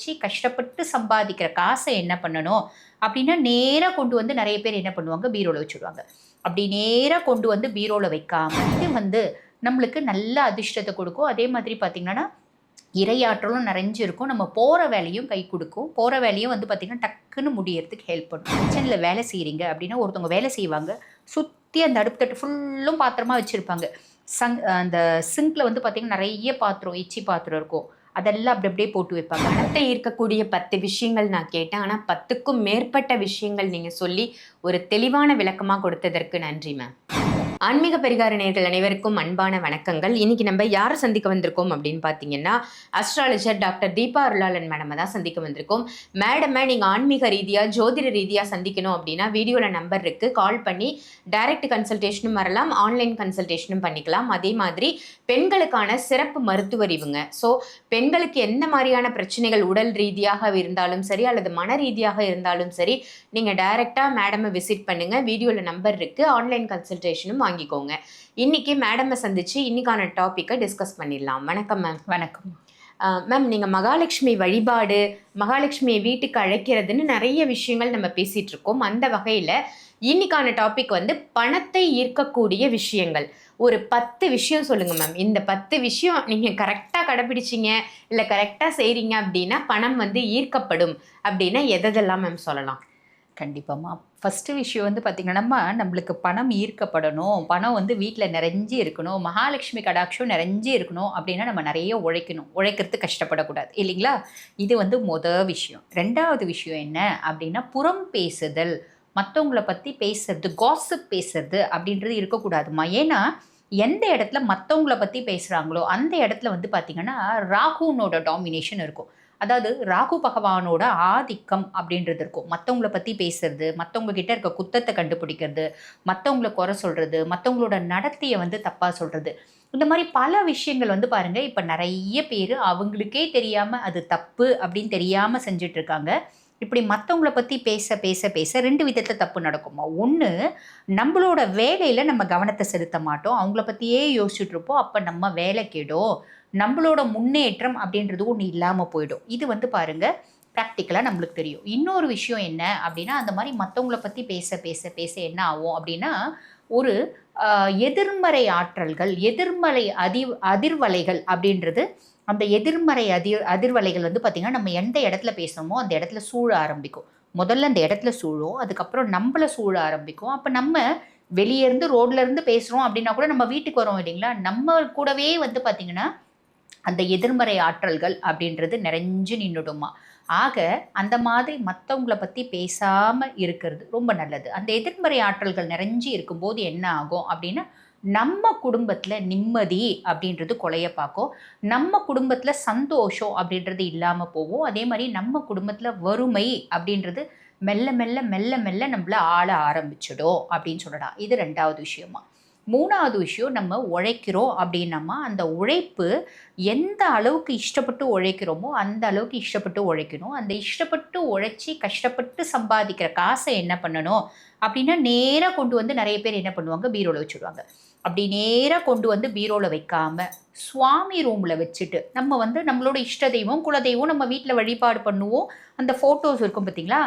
உழைச்சி கஷ்டப்பட்டு சம்பாதிக்கிற காசை என்ன பண்ணணும்? அப்படின்னா நேராக கொண்டு வந்து நிறைய பேர் என்ன பண்ணுவாங்க? பீரோவில் வச்சுடுவாங்க அப்படி நேராக கொண்டு வந்து பீரோவில் வைக்காம இது வந்து நம்மளுக்கு நல்ல அதிர்ஷ்டத்தை கொடுக்கும். அதே மாதிரி பார்த்திங்கன்னா இரையாற்றலும் நிறைஞ்சிருக்கும். நம்ம போகிற வேலையும் கை கொடுக்கும். போகிற வேலையும் வந்து பார்த்திங்கன்னா டக்குன்னு முடியறதுக்கு ஹெல்ப் பண்ணும். கிச்சனில் வேலை செய்கிறீங்க அப்படின்னா ஒருத்தவங்க வேலை செய்வாங்க. சுற்றி அந்த அடுப்பு தட்டு ஃபுல்லும் பாத்திரமாக வச்சுருப்பாங்க. சங் அந்த சிங்க்ல வந்து பார்த்திங்கன்னா நிறைய பாத்திரம் எச்சி பாத்திரம் இருக்கும். அதெல்லாம் அப்படி அப்படியே போட்டு வைப்பாங்க. பணத்தை இருக்கக்கூடிய பத்து விஷயங்கள் நான் கேட்டேன். ஆனா பத்துக்கும் மேற்பட்ட விஷயங்கள் நீங்க சொல்லி ஒரு தெளிவான விளக்கமா கொடுத்ததற்கு நன்றி மேம் ஆன்மீக பரிகார நேர்கள் அனைவருக்கும் அன்பான வணக்கங்கள். இன்னைக்கு நம்ம யாரை சந்திக்க வந்திருக்கோம் அப்படின்னு பார்த்தீங்கன்னா அஸ்ட்ராலஜர் டாக்டர் தீபா அருளாளன் மேடமை தான் சந்திக்க வந்திருக்கோம். மேடமை நீங்கள் ஆன்மீக ரீதியாக ஜோதிட ரீதியாக சந்திக்கணும் அப்படின்னா வீடியோவில் நம்பர் இருக்குது கால் பண்ணி டைரக்ட் கன்சல்டேஷனும் வரலாம். ஆன்லைன் கன்சல்டேஷனும் பண்ணிக்கலாம். அதே மாதிரி பெண்களுக்கான சிறப்பு மருத்துவர் இவங்க. ஸோ பெண்களுக்கு எந்த மாதிரியான பிரச்சனைகள் உடல் ரீதியாக இருந்தாலும் சரி அல்லது மன ரீதியாக இருந்தாலும் சரி நீங்கள் டைரெக்டாக மேடமை விசிட் பண்ணுங்கள் வீடியோவில் நம்பர் இருக்குது ஆன்லைன் கன்சல்டேஷனும் வாங்கிக்கோங்க. இன்னைக்கு மேடமை சந்திச்சு இன்னைக்கான டாப்பிக்கை டிஸ்கஸ் பண்ணிடலாம். வணக்கம் மேம் வணக்கம். மேம் நீங்கள் மகாலட்சுமி வழிபாடு மகாலட்சுமியை வீட்டுக்கு அழைக்கிறதுன்னு நிறைய விஷயங்கள் நம்ம பேசிட்டு இருக்கோம். அந்த வகையில் இன்னைக்கான டாபிக் வந்து பணத்தை ஈர்க்கக்கூடிய விஷயங்கள். ஒரு பத்து விஷயம் சொல்லுங்க மேம் இந்த பத்து விஷயம் நீங்கள் கரெக்டாக கடைபிடிச்சீங்க இல்லை கரெக்டாக செய்கிறீங்க அப்படின்னா பணம் வந்து ஈர்க்கப்படும் அப்படின்னா எதெல்லாம் மேம் சொல்லலாம்? கண்டிப்பாம்மா. ஃபஸ்ட்டு விஷயம் வந்து பார்த்திங்கன்னா நம்மளுக்கு பணம் ஈர்க்கப்படணும். பணம் வந்து வீட்டில் நிறைஞ்சு இருக்கணும். மகாலட்சுமி கடாட்சம் நிறைஞ்சு இருக்கணும் அப்படின்னா நம்ம நிறைய உழைக்கணும். உழைக்கிறது கஷ்டப்படக்கூடாது. இல்லைங்களா? இது வந்து முத விஷயம். ரெண்டாவது விஷயம் என்ன அப்படின்னா புறம் பேசுதல். மற்றவங்கள பற்றி பேசுறது காசிப் பேசுறது அப்படின்றது இருக்கக்கூடாதுமா ஏன்னா எந்த இடத்துல மற்றவங்கள பற்றி பேசுகிறாங்களோ அந்த இடத்துல வந்து பார்த்திங்கன்னா ராகுனோட டாமினேஷன் இருக்கும். அதாவது ராகு பகவானோட ஆதிக்கம் அப்படின்றது இருக்கும். மற்றவங்கள பற்றி பேசுறது மற்றவங்க கிட்ட இருக்க குத்தத்தை கண்டுபிடிக்கிறது மற்றவங்கள குறை சொல்கிறது மற்றவங்களோட நடத்தையை வந்து தப்பாக சொல்கிறது இந்த மாதிரி பல விஷயங்கள் வந்து பாருங்கள் இப்போ நிறைய பேர் அவங்களுக்கே தெரியாமல் அது தப்பு அப்படின்னு தெரியாமல் செஞ்சுட்டு இருக்காங்க. இப்படி மற்றவங்கள பற்றி பேச பேச பேச ரெண்டு விதத்தில் தப்பு நடக்குமா? ஒன்று நம்மளோட வேலையில் நம்ம கவனத்தை செலுத்த மாட்டோம். அவங்கள பற்றியே யோசிச்சுட்ருப்போம் அப்போ நம்ம வேலை கெடும். நம்மளோட முன்னேற்றம் அப்படின்றது ஒன்று இல்லாமல் போயிடும். இது வந்து பாருங்கள் ப்ராக்டிக்கலாக நம்மளுக்கு தெரியும். இன்னொரு விஷயம் என்ன அப்படின்னா அந்த மாதிரி மற்றவங்கள பற்றி பேச பேச பேச என்ன ஆகும் அப்படின்னா ஒரு எதிர்மறை ஆற்றல்கள் எதிர்மறை அதி அதிர்வலைகள் அப்படின்றது அந்த எதிர்மறை அதிர் அதிர்வலைகள் வந்து பார்த்திங்கன்னா நம்ம எந்த இடத்துல பேசுகிறோமோ அந்த இடத்துல சூழ ஆரம்பிக்கும். முதல்ல அந்த இடத்துல சூழும் அதுக்கப்புறம் நம்மள சூழ ஆரம்பிக்கும். அப்போ நம்ம வெளியே இருந்து பேசுகிறோம் அப்படின்னா கூட நம்ம வீட்டுக்கு வரோம் இல்லைங்களா? நம்ம கூடவே வந்து பார்த்திங்கன்னா அந்த எதிர்மறை ஆற்றல்கள் அப்படின்றது நிறைஞ்சு நின்றுடுமா ஆக அந்த மாதிரி மற்றவங்கள பற்றி பேசாமல் இருக்கிறது ரொம்ப நல்லது. அந்த எதிர்மறை ஆற்றல்கள் நிறைஞ்சு இருக்கும்போது என்ன ஆகும் அப்படின்னா நம்ம குடும்பத்தில் நிம்மதி அப்படின்றது கொலைய பார்க்கும். நம்ம குடும்பத்தில் சந்தோஷம் அப்படின்றது இல்லாமல் போகும். அதே மாதிரி நம்ம குடும்பத்தில் வறுமை அப்படின்றது மெல்ல மெல்ல மெல்ல மெல்ல நம்மள ஆள ஆரம்பிச்சிடும் அப்படின்னு சொல்லலாம். இது ரெண்டாவது விஷயமா. மூணாவது விஷயம் நம்ம உழைக்கிறோம் அப்படின்னம்மா அந்த உழைப்பு எந்த அளவுக்கு இஷ்டப்பட்டு உழைக்கிறோமோ அந்த அளவுக்கு இஷ்டப்பட்டு உழைக்கணும். அந்த இஷ்டப்பட்டு உழைச்சி கஷ்டப்பட்டு சம்பாதிக்கிற காசை என்ன பண்ணணும்? அப்படின்னா நேராக கொண்டு வந்து நிறைய பேர் என்ன பண்ணுவாங்க? பீரோவில் வச்சுடுவாங்க. அப்படி நேராக கொண்டு வந்து பீரோவில் வைக்காம சுவாமி ரூமில் வச்சுட்டு நம்ம வந்து நம்மளோட இஷ்ட தெய்வம் குலதெய்வம் நம்ம வீட்டில் வழிபாடு பண்ணுவோம். அந்த ஃபோட்டோஸ் இருக்கும் பார்த்தீங்களா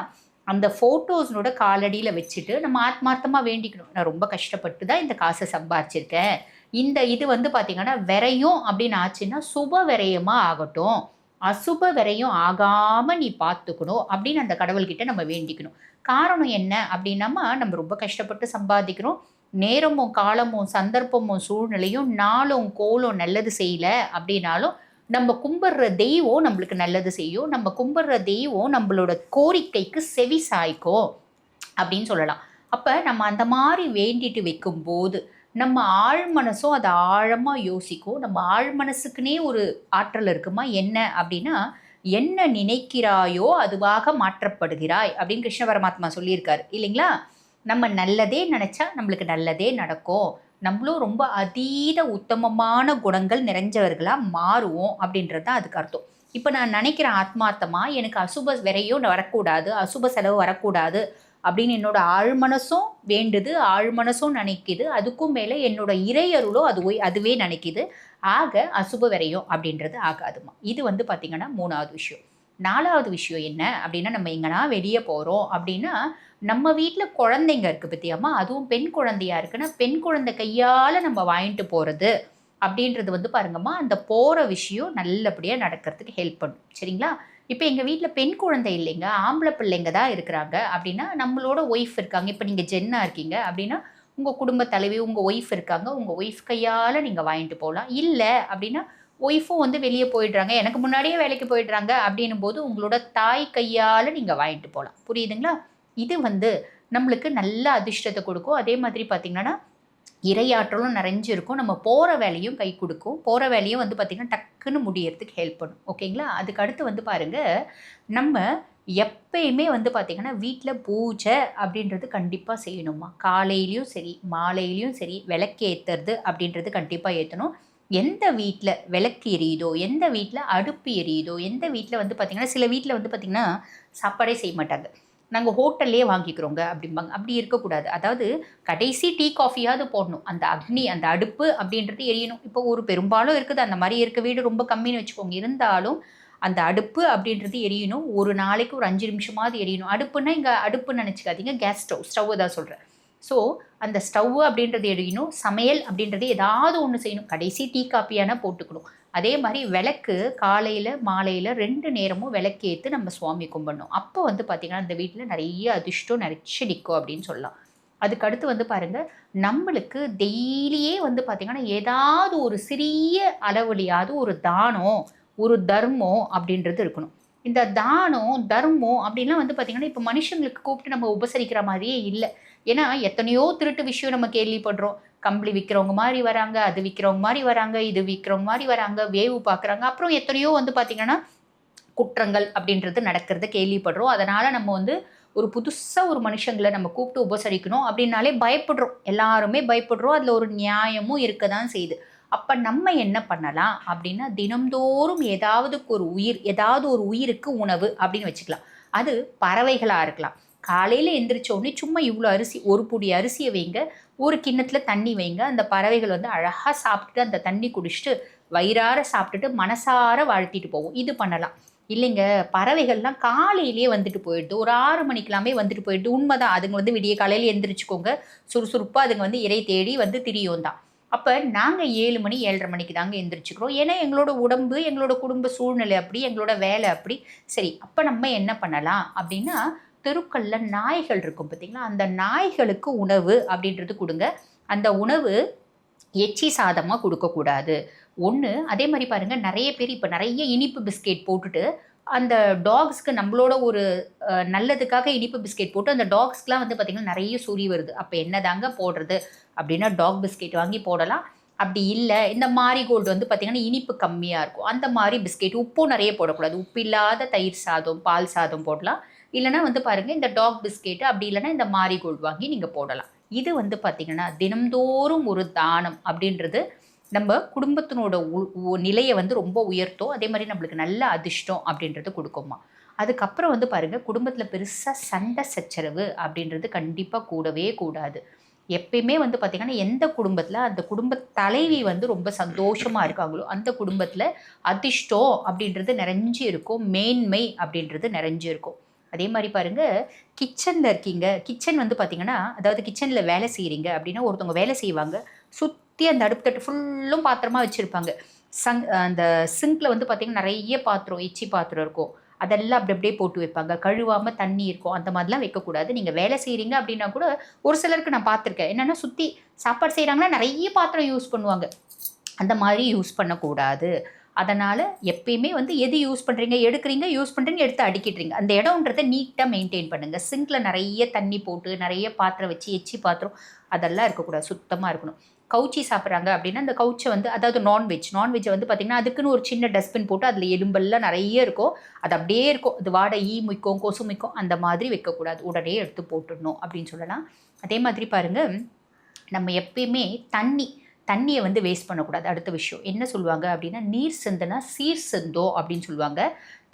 அந்த ஃபோட்டோஸ்னோட காலடியில் வச்சுட்டு நம்ம ஆத்மார்த்தமாக வேண்டிக்கணும். நான் ரொம்ப கஷ்டப்பட்டு தான் இந்த காசை சம்பாதிச்சிருக்கேன் இந்த இது வந்து பார்த்திங்கன்னா விரையும் அப்படின்னு ஆச்சுன்னா சுப விரயமாக ஆகட்டும். அசுப விரயம் ஆகாமல் நீ பார்த்துக்கணும் அப்படின்னு அந்த கடவுள்கிட்ட நம்ம வேண்டிக்கணும். காரணம் என்ன அப்படின்னாமா நம்ம ரொம்ப கஷ்டப்பட்டு சம்பாதிக்கிறோம். நேரமும் காலமும் சந்தர்ப்பமும் சூழ்நிலையும் நாளும் கோலும் நல்லது செய்யல அப்படின்னாலும் நம்ம கும்பிட்ற தெய்வம் நம்மளுக்கு நல்லது செய்யும். நம்ம கும்பிட்ற தெய்வம் நம்மளோட கோரிக்கைக்கு செவி சாய்க்கும் அப்படின்னு சொல்லலாம். அப்போ நம்ம அந்த மாதிரி வேண்டிட்டு வைக்கும்போது நம்ம ஆழ் மனசும் அதை ஆழமாக யோசிக்கும். நம்ம ஆழ் மனசுக்குனே ஒரு ஆற்றல் இருக்குமா? என்ன? அப்படின்னா என்ன நினைக்கிறாயோ அதுவாக மாற்றப்படுகிறாய் அப்படின்னு கிருஷ்ண பரமாத்மா சொல்லியிருக்காரு. இல்லைங்களா? நம்ம நல்லதே நினச்சா நம்மளுக்கு நல்லதே நடக்கும். நம்மளும் ரொம்ப அதீத உத்தமமான குணங்கள் நிறைஞ்சவர்களாக மாறுவோம் அப்படின்றது தான் அதுக்கு அர்த்தம். இப்போ நான் நினைக்கிறேன் ஆத்மார்த்தமாக எனக்கு அசுப விரையும் வரக்கூடாது அசுப செலவு வரக்கூடாது அப்படின்னு என்னோட ஆழ்மனசும் வேண்டுது ஆழ்மனசும் நினைக்குது. அதுக்கும் மேலே என்னோட இறையருளோ அது அதுவே நினைக்குது. ஆக அசுப விரையும் அப்படின்றது ஆகாதுமா இது வந்து பார்த்திங்கன்னா மூணாவது விஷயம். நாலாவது விஷயம் என்ன? அப்படின்னா நம்ம எங்கன்னா வெளியே போகிறோம் அப்படின்னா நம்ம வீட்டில் குழந்தைங்க இருக்குது பற்றியாமா அதுவும் பெண் குழந்தையாக இருக்குன்னா பெண் குழந்தை கையால் நம்ம வாங்கிட்டு போகிறது அப்படின்றது வந்து பாருங்கம்மா அந்த போகிற விஷயம் நல்லபடியாக நடக்கிறதுக்கு ஹெல்ப் பண்ணும். சரிங்களா? இப்போ எங்கள் வீட்டில் பெண் குழந்தை இல்லைங்க ஆம்பளை பிள்ளைங்க தான் இருக்கிறாங்க. அப்படின்னா நம்மளோட ஒய்ஃப் இருக்காங்க. இப்போ நீங்கள் ஜென்னாக இருக்கீங்க அப்படின்னா உங்கள் குடும்ப தலைவி உங்கள் ஒய்ஃப் இருக்காங்க. உங்கள் ஒய்ஃப் கையால் நீங்கள் வாங்கிட்டு போகலாம். இல்லை அப்படின்னா ஒய்ஃபும் வந்து வெளியே போயிடுறாங்க. எனக்கு முன்னாடியே வேலைக்கு போயிடுறாங்க அப்படின்னும் போது உங்களோட தாய் கையால் நீங்கள் வாங்கிட்டு போகலாம் புரியுதுங்களா? இது வந்து நம்மளுக்கு நல்ல அதிர்ஷ்டத்தை கொடுக்கும். அதே மாதிரி பார்த்திங்கன்னா இரையாற்றலும் நிறைஞ்சிருக்கும். நம்ம போகிற வேலையும் கை கொடுக்கும். போகிற வேலையும் வந்து பார்த்திங்கன்னா டக்குன்னு முடியறதுக்கு ஹெல்ப் பண்ணும். ஓகேங்களா? அதுக்கு அடுத்து வந்து பாருங்கள் நம்ம எப்பயுமே வந்து பார்த்திங்கன்னா வீட்டில் பூஜை அப்படின்றது கண்டிப்பாக செய்யணுமா? காலையிலையும் சரி மாலையிலையும் சரி விளக்கு ஏற்றுறது அப்படின்றது கண்டிப்பாக ஏற்றணும் எந்த வீட்டில் விளக்கு எரியுதோ எந்த வீட்டில் அடுப்பு எரியுதோ எந்த வீட்டில் வந்து பார்த்திங்கன்னா சில வீட்டில் வந்து பார்த்திங்கன்னா சாப்பாடே செய்ய மாட்டாங்க. நாங்கள் ஹோட்டல்லே வாங்கிக்கிறோங்க அப்படிம்பாங்க. அப்படி இருக்கக்கூடாது. அதாவது கடைசி டீ காஃபியாவது போடணும். அந்த அக்னி அந்த அடுப்பு அப்படின்றது எரியணும். இப்போ ஒரு பெரும்பாலும் இருக்குது. அந்த மாதிரி இருக்க வீடு ரொம்ப கம்மின்னு வச்சுக்கோங்க. இருந்தாலும் அந்த அடுப்பு அப்படின்றது எரியணும். ஒரு நாளைக்கு ஒரு அஞ்சு நிமிஷமாவது எரியணும். அடுப்புன்னா இங்கே அடுப்புன்னு நினச்சிக்காதீங்க. கேஸ் ஸ்டவ் ஸ்டவ் தான் சொல்கிறேன் ஸோ அந்த ஸ்டவ் அப்படின்றது எரியணும் சமையல் அப்படின்றது ஏதாவது ஒன்று செய்யணும். கடைசி டீ காப்பியான போட்டுக்கணும். அதே மாதிரி விளக்கு காலையில் மாலையில் ரெண்டு நேரமும் விளக்கேற்று நம்ம சுவாமி கும்பிடணும். அப்போ வந்து பார்த்திங்கன்னா அந்த வீட்டில் நிறைய அதிர்ஷ்டம் நிறச்சி நிற்கும் அப்படின்னு சொல்லலாம். அதுக்கடுத்து வந்து பாருங்கள் நம்மளுக்கு டெய்லியே வந்து பார்த்திங்கன்னா ஏதாவது ஒரு சிறிய அளவுலையாவது ஒரு தானம் ஒரு தர்மம் அப்படின்றது இருக்கணும். இந்த தானம் தர்மம் அப்படின்லாம் வந்து பார்த்திங்கன்னா இப்போ மனுஷங்களுக்கு கூப்பிட்டு நம்ம உபசரிக்கிற மாதிரியே இல்லை. ஏன்னா எத்தனையோ திருட்டு விஷயம் நம்ம கேள்விப்படுறோம். கம்பளி விற்கிறவங்க மாதிரி வராங்க அது விற்கிறவங்க மாதிரி வராங்க இது விற்கிறவங்க மாதிரி வராங்க வேவு பார்க்குறாங்க அப்புறம் எத்தனையோ வந்து பார்த்திங்கன்னா குற்றங்கள் அப்படின்றது நடக்கிறத கேள்விப்படுறோம். அதனால் நம்ம வந்து ஒரு புதுசாக ஒரு மனுஷங்களை நம்ம கூப்பிட்டு உபசரிக்கணும் அப்படின்னாலே பயப்படுறோம். எல்லாருமே பயப்படுறோம். அதில் ஒரு நியாயமும் இருக்க தான் செய்யுது. அப்போ நம்ம என்ன பண்ணலாம் அப்படின்னா தினம்தோறும் ஏதாவது ஒரு உயிர் ஏதாவது ஒரு உயிருக்கு உணவு அப்படின்னு வச்சுக்கலாம். அது பறவைகளாக இருக்கலாம். காலையில் எந்திரிச்சோடனே சும்மா இவ்வளோ அரிசி ஒரு புடி அரிசியை வைங்க ஒரு கிண்ணத்தில் தண்ணி வைங்க. அந்த பறவைகள் வந்து அழகாக சாப்பிட்டுட்டு அந்த தண்ணி குடிச்சிட்டு வயிறார சாப்பிட்டுட்டு மனசார வாழ்த்திட்டு போவோம். இது பண்ணலாம். இல்லைங்க பறவைகள்லாம் காலையிலேயே வந்துட்டு போயிடுது. ஒரு ஆறு மணிக்கெல்லாமே வந்துட்டு போயிடுது. உண்மைதான். அதுங்க வந்து விடிய காலையில் எந்திரிச்சுக்கோங்க. சுறுசுறுப்பாக அதுங்க வந்து இறை தேடி வந்து திரியும் தான். அப்போ நாங்கள் ஏழு மணி ஏழரை மணிக்கு தாங்க எந்திரிச்சுக்கிறோம். ஏன்னா எங்களோட உடம்பு எங்களோட குடும்ப சூழ்நிலை அப்படி எங்களோட வேலை அப்படி. சரி அப்போ நம்ம என்ன பண்ணலாம் அப்படின்னா தெருக்களில் நாய்கள் இருக்கும் பார்த்தீங்களா அந்த நாய்களுக்கு உணவு அப்படின்றது கொடுங்க. அந்த உணவு எச்சி சாதமாக கொடுக்கக்கூடாது. ஒன்று அதே மாதிரி பாருங்கள் நிறைய பேர் இப்போ நிறைய இனிப்பு பிஸ்கெட் போட்டுட்டு அந்த டாக்ஸ்க்கு நம்மளோட ஒரு நல்லதுக்காக இனிப்பு பிஸ்கெட் போட்டு அந்த டாக்ஸ்க்குலாம் வந்து பார்த்திங்கன்னா நிறைய சுரி வருது. அப்போ என்ன தாங்க போடுறது? அப்படின்னா டாக் பிஸ்கெட் வாங்கி போடலாம். அப்படி இல்லை இந்த மாரிகோல்டு வந்து பார்த்திங்கன்னா இனிப்பு கம்மியாக இருக்கும். அந்த மாதிரி பிஸ்கெட் உப்பும் நிறைய போடக்கூடாது. உப்பு இல்லாத தயிர் சாதம் பால் சாதம் போடலாம். இல்லைனா வந்து பாருங்கள் இந்த டாக் பிஸ்கெட்டு அப்படி இல்லைன்னா இந்த மாரிகோல்டு வாங்கி நீங்கள் போடலாம். இது வந்து பார்த்திங்கன்னா தினம்தோறும் ஒரு தானம் அப்படின்றது நம்ம குடும்பத்தினோட உ- நிலையை வந்து ரொம்ப உயர்த்தும். அதே மாதிரி நம்மளுக்கு நல்ல அதிர்ஷ்டம் அப்படின்றது கொடுக்குமா? அதுக்கப்புறம் வந்து பாருங்கள் குடும்பத்தில் பெருசாக சண்டை சச்சரவு அப்படின்றது கண்டிப்பாக கூடவே கூடாது. எப்பயுமே வந்து பார்த்திங்கன்னா எந்த குடும்பத்தில் அந்த குடும்ப தலைவி வந்து ரொம்ப சந்தோஷமாக இருக்காங்களோ அந்த குடும்பத்தில் அதிர்ஷ்டம் அப்படின்றது நிறைஞ்சு இருக்கும். மேன்மை அப்படின்றது நிறைஞ்சு இருக்கும். அதே மாதிரி பாருங்க கிச்சனில் இருக்கீங்க. கிச்சன் வந்து பார்த்திங்கன்னா அதாவது கிச்சனில் வேலை செய்கிறீங்க அப்படின்னா ஒருத்தவங்க வேலை செய்வாங்க. சுற்றி அந்த அடுப்பு தட்டு ஃபுல்லும் பாத்திரமா வச்சுருப்பாங்க. சங் அந்த சிங்கில் வந்து பார்த்தீங்கன்னா நிறைய பாத்திரம் எச்சி பாத்திரம் இருக்கும். அதெல்லாம் அப்படி அப்படியே போட்டு வைப்பாங்க. கழுவாமல் தண்ணி இருக்கும். அந்த மாதிரிலாம் வைக்கக்கூடாது. நீங்கள் வேலை செய்கிறீங்க அப்படின்னா கூட ஒரு சிலருக்கு நான் பார்த்துருக்கேன் என்னென்னா சுற்றி சாப்பாடு செய்கிறாங்கன்னா நிறைய பாத்திரம் யூஸ் பண்ணுவாங்க. அந்த மாதிரி யூஸ் பண்ணக்கூடாது. அதனால் எப்பயுமே வந்து எது யூஸ் பண்ணுறீங்க எடுக்கிறீங்க யூஸ் பண்ணுறீங்க எடுத்து அடிக்கிட்டுறீங்க அந்த இடம்ன்றதை நீட்டாக மெயின்டைன் பண்ணுங்கள் சிங்கில் நிறைய தண்ணி போட்டு நிறைய பாத்திரம் வச்சு எச்சி பாத்திரம் அதெல்லாம் இருக்கக்கூடாது. சுத்தமாக இருக்கணும். கவுச்சி சாப்பிட்றாங்க அப்படின்னா அந்த கவுச்சை வந்து அதாவது நான்வெஜ் நான்வெஜ்ஜை வந்து பார்த்திங்கன்னா அதுக்குன்னு ஒரு சின்ன டஸ்ட்பின் போட்டு அதில் எலும்பெல்லாம் நிறைய இருக்கும். அது அப்படியே இருக்கும். அது வாடை ஈ முய்க்கும் கொசு முய்க்கும் அந்த மாதிரி வைக்கக்கூடாது. உடனே எடுத்து போட்டுடணும் அப்படின்னு சொல்லலாம். அதே மாதிரி பாருங்கள் நம்ம எப்பயுமே தண்ணி தண்ணியை வந்து வேஸ்ட் பண்ணக்கூடாது. அடுத்த விஷயம் என்ன சொல்லுவாங்க அப்படின்னா நீர் சிந்தனா சீர் சிந்தோ அப்படின்னு சொல்லுவாங்க.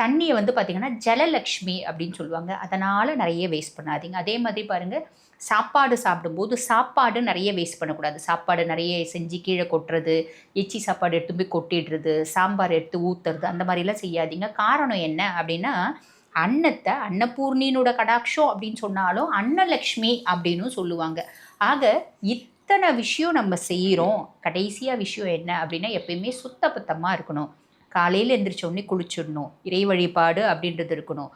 தண்ணியை வந்து பார்த்திங்கன்னா ஜலலக்ஷ்மி அப்படின்னு சொல்லுவாங்க. அதனால் நிறைய வேஸ்ட் பண்ணாதீங்க. அதே மாதிரி பாருங்கள் சாப்பாடு சாப்பிடும்போது சாப்பாடு நிறைய வேஸ்ட் பண்ணக்கூடாது. சாப்பாடு நிறைய செஞ்சு கீழே கொட்டுறது எச்சி சாப்பாடு எடுத்து போய் கொட்டிடுறது சாம்பார் எடுத்து ஊற்றுறது அந்த மாதிரிலாம் செய்யாதீங்க. காரணம் என்ன அப்படின்னா அன்னத்தை அன்னபூர்ணியினோட கடாட்சம் அப்படின்னு சொன்னாலும் அன்னலக்ஷ்மி அப்படின்னு சொல்லுவாங்க. ஆக இத் இத்தனை விஷயம் நம்ம செய்கிறோம் கடைசியாக விஷயம் என்ன அப்படின்னா எப்பயுமே சுத்தபத்தமாக இருக்கணும். காலையில் எந்திரிச்ச உடனே குளிச்சிடணும். இறை வழிபாடு அப்படின்றது இருக்கணும்.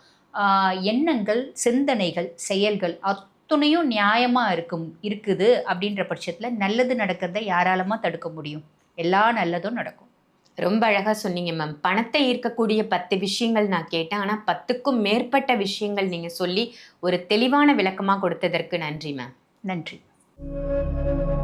எண்ணங்கள் சிந்தனைகள் செயல்கள் அத்துணையும் நியாயமாக இருக்கும் இருக்குது அப்படின்ற பட்சத்தில் நல்லது நடக்கிறத யாராலமா தடுக்க முடியும்? எல்லா நல்லதும் நடக்கும். ரொம்ப அழகா சொன்னீங்க மேம். பணத்தை ஈர்க்கக்கூடிய பத்து விஷயங்கள் நான் கேட்டேன். ஆனா பத்துக்கும் மேற்பட்ட விஷயங்கள் நீங்க சொல்லி ஒரு தெளிவான விளக்கமா கொடுத்ததற்கு நன்றி மேம். நன்றி. Thank you.